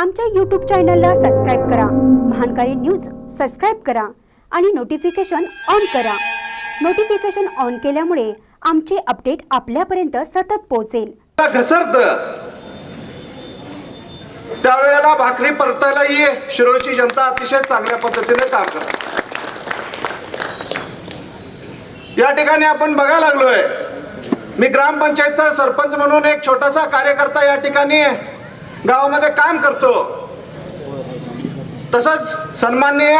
आमच्या यूट्यूब चॅनलला सबस्क्राईब करा. महानकारी न्यूज सबस्क्राईब करा आणि नोटिफिकेशन ऑन करा. नोटिफिकेशन ऑन केल्यामुळे आमचे अपडेट आपल्यापर्यंत सतत पोहोचेल. घसरत. त्यावेळेला भाकरी परतायलाही शिरोळची जनता अतिशय चांगल्या पद्धतीने काम करत. या ठिकाणी आपण बघायला लागलोय. मी ग्रामपंचायतचा सरपंच म्हणून एक छोटासा कार्यकर्ता या ठिकाणी गावामध्ये काम करतो. तसंच सन्माननीय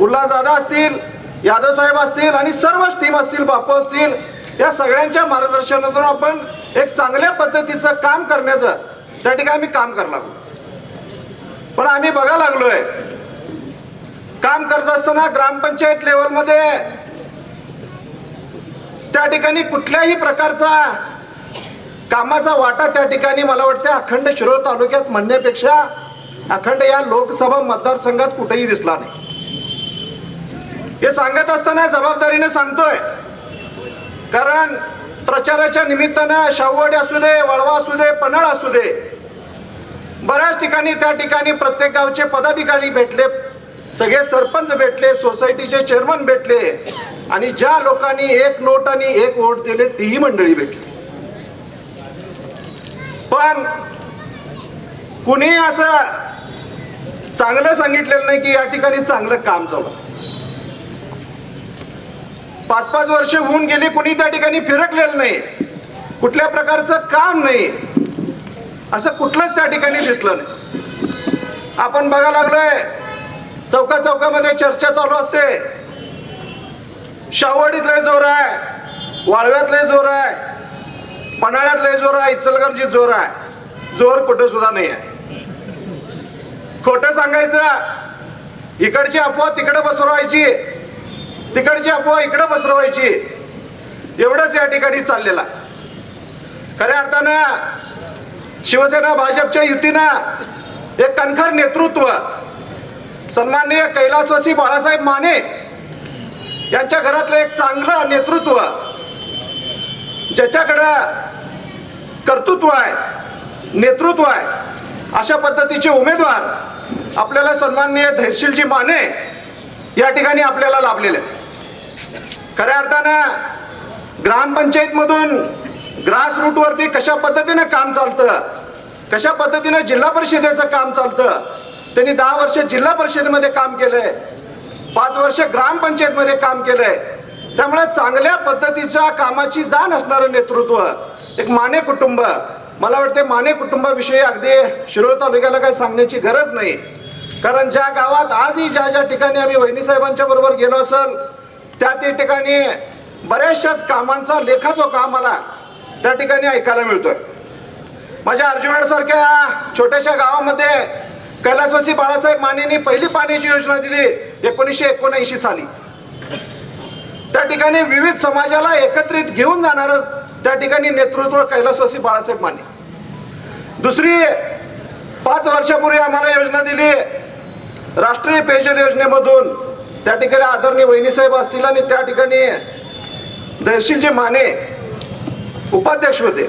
उल्हासदादा असतील यादव साहेब असतील आणि सर्वच टीम असतील बापू असतील या सगळ्यांच्या मार्गदर्शनातून आपण एक चांगल्या पद्धतीचं काम करण्याचं त्या ठिकाणी मी काम करणार लागलो. पण आम्ही बघायला लागलोय काम करत असताना ग्रामपंचायत लेवलमध्ये त्या ठिकाणी कुठल्याही प्रकारचा कामाचा वाटा त्या ठिकाणी मला वाटतं अखंड शिरोळ तालुक्यात म्हणण्यापेक्षा अखंड या लोकसभा मतदारसंघात कुठेही दिसला नाही. हे सांगत असताना जबाबदारीने सांगतोय. कारण प्रचाराच्या निमित्तानं शाहूवाडी असू दे वळवा असू दे पन्हाळ असू दे बऱ्याच ठिकाणी त्या ठिकाणी प्रत्येक गावचे पदाधिकारी भेटले सगळे सरपंच भेटले सोसायटीचे चेअरमन भेटले आणि ज्या लोकांनी एक नोट आणि एक वोट दिले तीही मंडळी भेटली. पण कुणी असं चांगलं सांगितलेलं नाही की या ठिकाणी चांगलं काम चालू पाच पाच वर्ष होऊन गेली कुणी त्या ठिकाणी फिरकलेलं नाही. कुठल्या प्रकारचं काम नाही. असं कुठलंच त्या ठिकाणी दिसलं नाही. आपण बघायला लागलोय चौका चौकामध्ये चर्चा चालू असते. शाहवाडीत लय जोर आहे वाळव्यात लय जोर आहे. पन्हाळ्यात लय जोर आहे इचलकरची जोर आहे. जोर कुठं सुद्धा नाही आहे. खोट सांगायचं इकडची अफवा तिकडे बसरवायची तिकडची अफवा इकडे पसरवायची. एवढंच या ठिकाणी चाललेलं खऱ्या अर्थानं शिवसेना भाजपच्या युतीनं एक कणखर नेतृत्व सन्माननीय कैलासवासी बाळासाहेब माने यांच्या घरातलं एक चांगलं नेतृत्व ज्याच्याकडं कर्तृत्व आहे नेतृत्व आहे अशा पद्धतीचे उमेदवार आपल्याला सन्माननीय धैर्यशीलजी माने या ठिकाणी आपल्याला लाभलेले खऱ्या अर्थानं ग्रामपंचायतमधून ग्रास रूटवरती कशा पद्धतीनं काम चालतं कशा पद्धतीनं जिल्हा परिषदेचं काम चालतं त्यांनी दहा वर्ष जिल्हा परिषदेमध्ये काम केलंय पाच वर्ष ग्रामपंचायतमध्ये काम केलंय त्यामुळे चांगल्या पद्धतीच्या कामाची जाण असणारं नेतृत्व एक माने कुटुंब. मला वाटते माने कुटुंबाविषयी अगदी शिरोळ तालुक्याला काही सांगण्याची गरज नाही. कारण ज्या गावात आजही ज्या ज्या ठिकाणी आम्ही वहिनी साहेबांच्या बरोबर गेलो असेल त्या त्या ठिकाणी बऱ्याचशाच कामांचा लेखाजोखा आम्हाला त्या ठिकाणी ऐकायला मिळतोय. माझ्या अर्जुनवाड सारख्या छोट्याशा गावामध्ये कैलासवासी बाळासाहेब मानेनी पहिली पाण्याची योजना दिली एकोणीसशे एकोणऐंशी साली. त्या ठिकाणी विविध समाजाला एकत्रित घेऊन जाणारं त्या ठिकाणी नेतृत्व कैलासवासी बाळासाहेब माने. दुसरी पाच वर्षापूर्वी आम्हाला योजना दिली. राष्ट्रीय पेयजल योजनेमधून त्या ठिकाणी आदरणीय वहिनीसाहेब असतील आणि त्या ठिकाणी दर्शीलजी माने उपाध्यक्ष होते.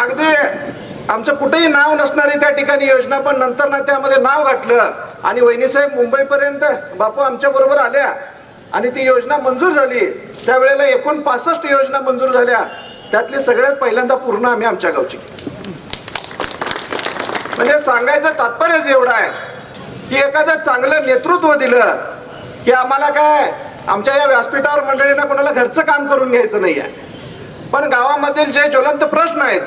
अगदी आमचं कुठेही नाव नसणारी त्या ठिकाणी योजना पण नंतर ना त्यामध्ये नाव घातलं आणि वहिनीसाहेब मुंबईपर्यंत बापू आमच्या बरोबर आल्या आणि ती योजना मंजूर झाली. त्यावेळेला एकूण पासष्ट योजना मंजूर झाल्या. त्यातली सगळ्यात पहिल्यांदा पूर्ण आम्ही आमच्या गावची म्हणजे सांगायचं तात्पर्यच एवढं आहे की एखादं चांगलं नेतृत्व दिलं की आम्हाला काय आमच्या या व्यासपीठावर मंडळींना कोणाला घरचं काम करून घ्यायचं नाही आहे. पण गावामधील जे ज्वलंत प्रश्न आहेत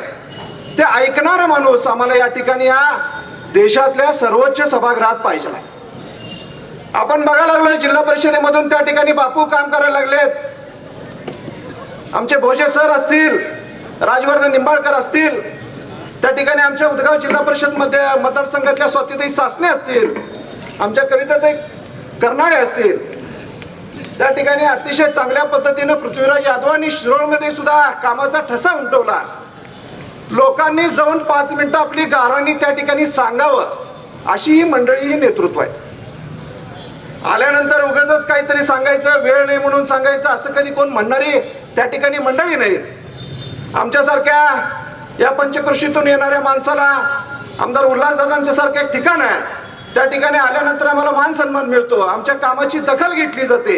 ते ऐकणारा माणूस आम्हाला या ठिकाणी या देशातल्या सर्वोच्च सभागृहात पाहिजे आपण बघायला लागलो जिल्हा परिषदेमधून त्या ठिकाणी बापू काम करायला लागलेत. आमचे भोजे सर असतील राजवर्धन निंबाळकर असतील त्या ठिकाणी आमच्या उदगाव जिल्हा परिषदमध्ये मतदारसंघातल्या स्वातीताई सासने असतील आमच्या कविताताई कर्नाळे असतील. त्या ठिकाणी अतिशय चांगल्या पद्धतीनं पृथ्वीराज यादवांनी शिरोळमध्ये सुद्धा कामाचा ठसा उमटवला. लोकांनी जाऊन पाच मिनिटं आपली गाराणी त्या ठिकाणी सांगावं अशी ही मंडळी ही नेतृत्व आहे. आल्यानंतर उगाच काहीतरी सांगायचं वेळ नाही म्हणून सांगायचं असं कधी कोण म्हणणारी त्या ठिकाणी मंडळी नाहीत आमच्यासारख्या या पंचकृषीतून येणाऱ्या माणसाला आमदार उल्हासदादांच्या सारखं एक ठिकाण आहे. त्या ठिकाणी आल्यानंतर आम्हाला मान सन्मान मिळतो. आमच्या कामाची दखल घेतली जाते.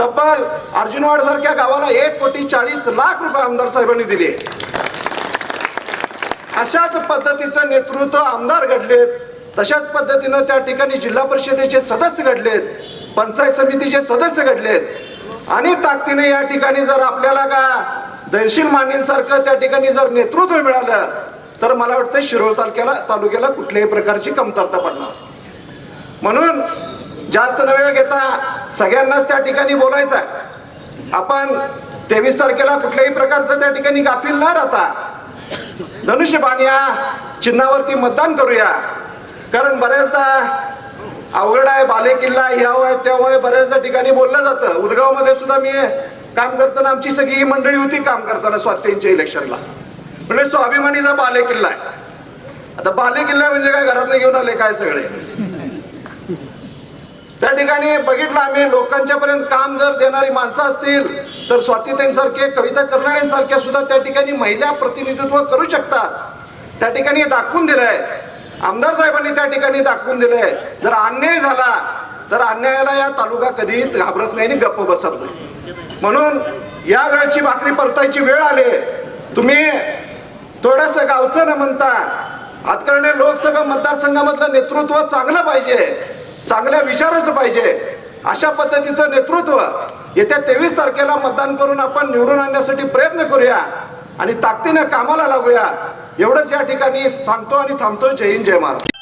तब्बल अर्जुनवाड सारख्या गावाला एक कोटी चाळीस लाख रुपये आमदार साहेबांनी दिले. अशाच पद्धतीचं नेतृत्व आमदार घडलेत. तशाच पद्धतीनं त्या ठिकाणी जिल्हा परिषदेचे सदस्य घडलेत. पंचायत समितीचे सदस्य घडलेत. आणि ताकदीने या ठिकाणी जर आपल्याला का दहशील मानेंसारखं त्या ठिकाणी जर नेतृत्व मिळालं तर मला वाटतं शिरोळ तालुक्याला तालुक्याला कुठल्याही प्रकारची कमतरता पडणार म्हणून जास्त न वेळ घेता सगळ्यांनाच त्या ठिकाणी बोलायचं आहे. आपण तेवीस तारखेला कुठल्याही प्रकारचं त्या ठिकाणी गाफील न राहता धनुष्यबाण या चिन्हावरती मतदान करूया. कारण बऱ्याचदा अवघड आहे बालेकिल्ला ह्याव आहे त्याव बऱ्याचदा ठिकाणी बोललं जातं. उदगावमध्ये सुद्धा मी काम करताना आमची सगळी ही मंडळी होती काम करताना स्वातंत्र्यांच्या इलेक्शनला म्हणजे स्वाभिमानीचा बालेकिल्ला आहे. आता बालेकिल्ला म्हणजे काय घरात घेऊन आले काय सगळे? त्या ठिकाणी बघितलं आम्ही लोकांच्या पर्यंत काम जर देणारी माणसं असतील तर स्वातंत्र्यांसारखे कविता करणाऱ्यांसारख्या सुद्धा त्या ठिकाणी महिला प्रतिनिधित्व करू शकतात. त्या ठिकाणी दाखवून दिलंय. आमदार साहेबांनी त्या ठिकाणी दाखवून दिलंय जर अन्याय झाला तर अन्यायाला या तालुका कधी घाबरत नाही आणि गप्प बसत नाही. म्हणून या वेळची भाकरी परतायची वेळ आली. तुम्ही थोडस गावचं न म्हणता हातकर्णे लोकसभा मतदारसंघामधलं नेतृत्व चांगलं पाहिजे चांगल्या विचाराचं पाहिजे. अशा पद्धतीचं नेतृत्व येत्या तेवीस तारखेला मतदान करून आपण निवडून आणण्यासाठी प्रयत्न करूया आणि ताकदीनं कामाला लागूया. एवढंच या ठिकाणी सांगतो आणि थांबतो जय हिंद जय महाराज